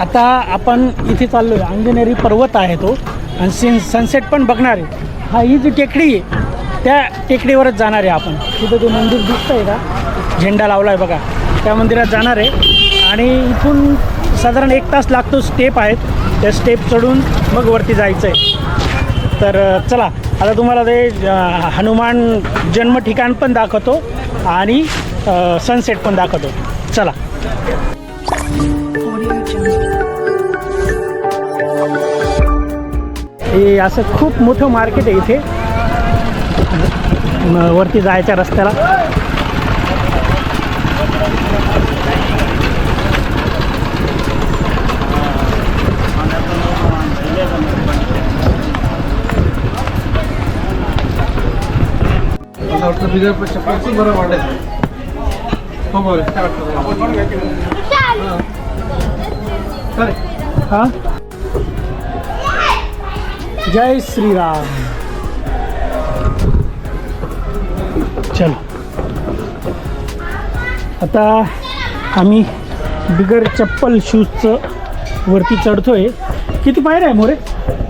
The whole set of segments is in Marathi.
आता आपण इथे चाललो आहे अंजनेरी पर्वत आहे तो. आणि सिन सनसेट पण बघणार. आहे हा ही जी टेकडी आहे त्या टेकडीवरच जाणार आहे आपण. तिथं ते मंदिर दिसतं आहे का? झेंडा लावला आहे बघा. त्या मंदिरात जाणार आहे. आणि इथून साधारण एक तास लागतो स्टेप आहेत. त्या स्टेप चढून मग वरती जायचं आहे तर चला. आता तुम्हाला ते हनुमान जन्म ठिकाण पण दाखवतो आणि सनसेट पण दाखवतो. चला. हे असं खूप मोठं मार्केट आहे इथे. वरती जायच्या रस्त्याला. बरं वाटायचं हो बरं काय वाटतं हा? जय श्रीराम. चलो. आता आम्ही बिगर चप्पल शूजचं वरती चढतोय. किती पायऱ्या आहे मोरे?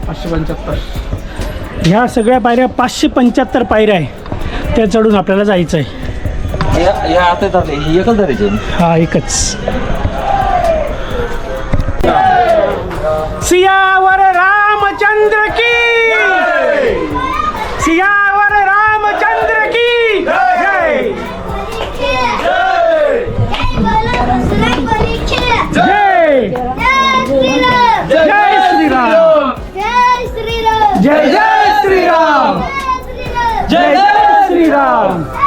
पाचशे पंच्याहत्तर. ह्या सगळ्या पायऱ्या पाचशे पंच्याहत्तर पायऱ्या आहे. त्या चढून आपल्याला जायचं आहे एकच हा एकच. सियावर रामचंद्र की। सियावर रामचंद्र की। जय। जय। जय श्रीराम। जय जय श्रीराम। जय जय श्रीराम। जय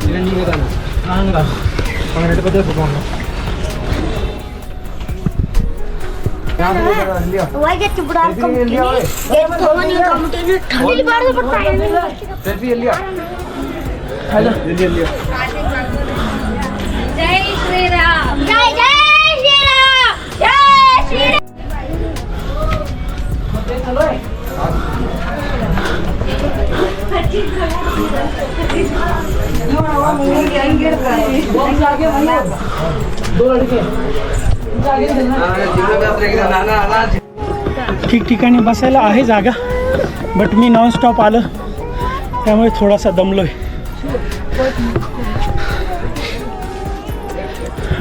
Ini kan juga അങ്ങനെ പറ്റാത്ത തോന്നുന്നു സെൽഫി എല്ലിയോ ഹലോ ठिकठिकाणी बसायला आहे जागा बट मी नॉनस्टॉप आलं. त्यामुळे थोडासा दमलोय.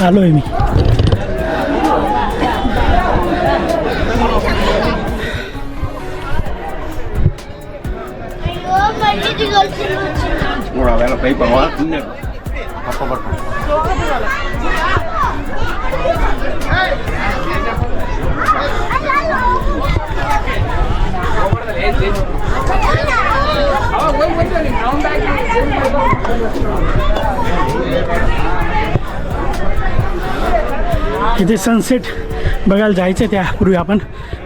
आलोय मी. vez los países, ¿no? Apa इथे सनसेट बघायला जायचं त्या. त्यापूर्वी आपण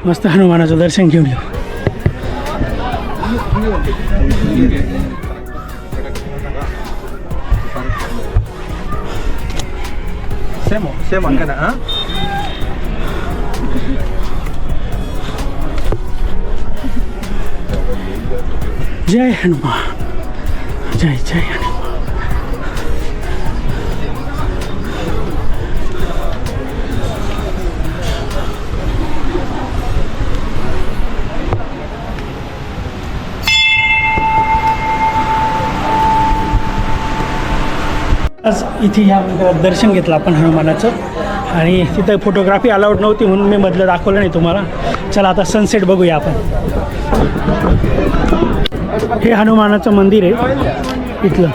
मस्त हनुमानाचं दर्शन घेऊन येऊ. సేమ్ సేమ్ అంకనా జై హనుమా జై జై హనుమా आज इथे ह्या मंदिरात दर्शन घेतलं आपण हनुमानाचं. आणि तिथं फोटोग्राफी अलाउड नव्हती म्हणून मी मधलं दाखवलं नाही तुम्हाला. चला आता सनसेट बघूया आपण. हे हनुमानाचं मंदिर आहे इथलं.